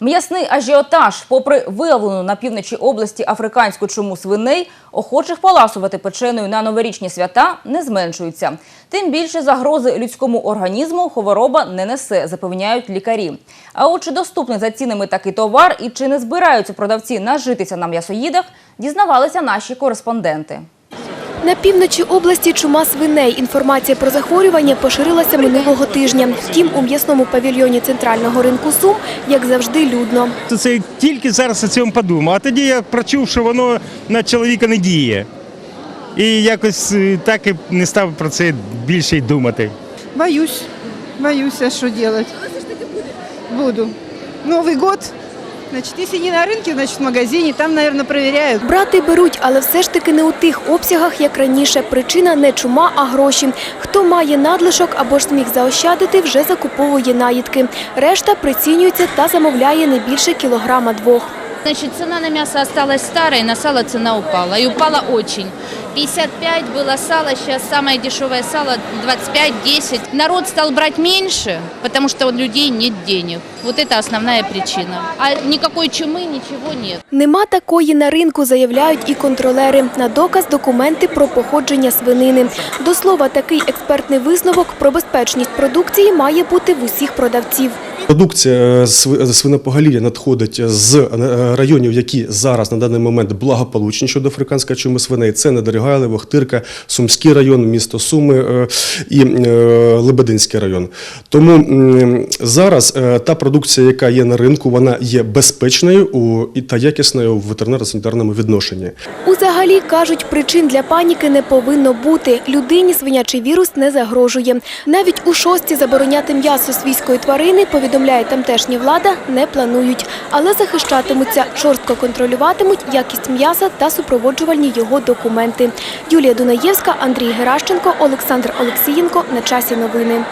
М'ясний ажіотаж, попри виявлену на півночі області африканську чуму свиней, охочих поласувати печеною на новорічні свята не зменшується. Тим більше загрози людському організму хвороба не несе, запевняють лікарі. А от чи доступний за цінами такий товар і чи не збираються продавці нажитися на м'ясоїдах, дізнавалися наші кореспонденти. На півночі області чума свиней. Інформація про захворювання поширилася минулого тижня. Втім, у м'ясному павільйоні центрального ринку Сум, як завжди, людно. Це тільки зараз о цьому подумав. А тоді я прочув, що воно на чоловіка не діє. І якось е, так і не став про це більше й думати. Боюсь, боюсь, а что делать? Буду. Новый год, значит, если не на рынке, значит, в магазине, там, наверное, проверяют. Брати беруть, але все ж таки не у тих обсягах, як раніше. Причина не чума, а гроші. Хто має надлишок або ж зміг заощадити, вже закуповує наїдки. Решта прицінюється та замовляє не більше кілограма двох. Значит, цена на мясо осталась старой, на сало цена упала. И упала очень. 55 было сало, сейчас самое дешевое сало 25-10. Народ стал брать меньше, потому что у людей нет денег. Вот это основная причина. А никакой чумы, ничего нет. Нема такої на ринку, заявляють і контролери. На доказ документи про походження свинини. До слова, такий експертний висновок про безпечність продукції має бути в усіх продавців. Продукція сви- свинопоголів'я надходить з е, районів, які зараз на даний момент благополучні щодо африканської чуми свиней. Це Недорігайло, Охтирка, Сумський район, місто Суми е, і е, Лебединський район. Тому зараз е, та продукція, яка є на ринку, вона є безпечною та якісною в ветеринарно-санітарному відношенні. Узагалі, кажуть, причин для паніки не повинно бути. Людині свинячий вірус не загрожує. Навіть у шості забороняти м'ясо свійської тварини, повідомляє тамтешня влада, не планують. Але захищатимуться, жорстко контролюватимуть якість м'яса та супроводжувальні його документи. Юлія Дунаєвська, Андрій Геращенко, Олександр Олексієнко. На часі новини.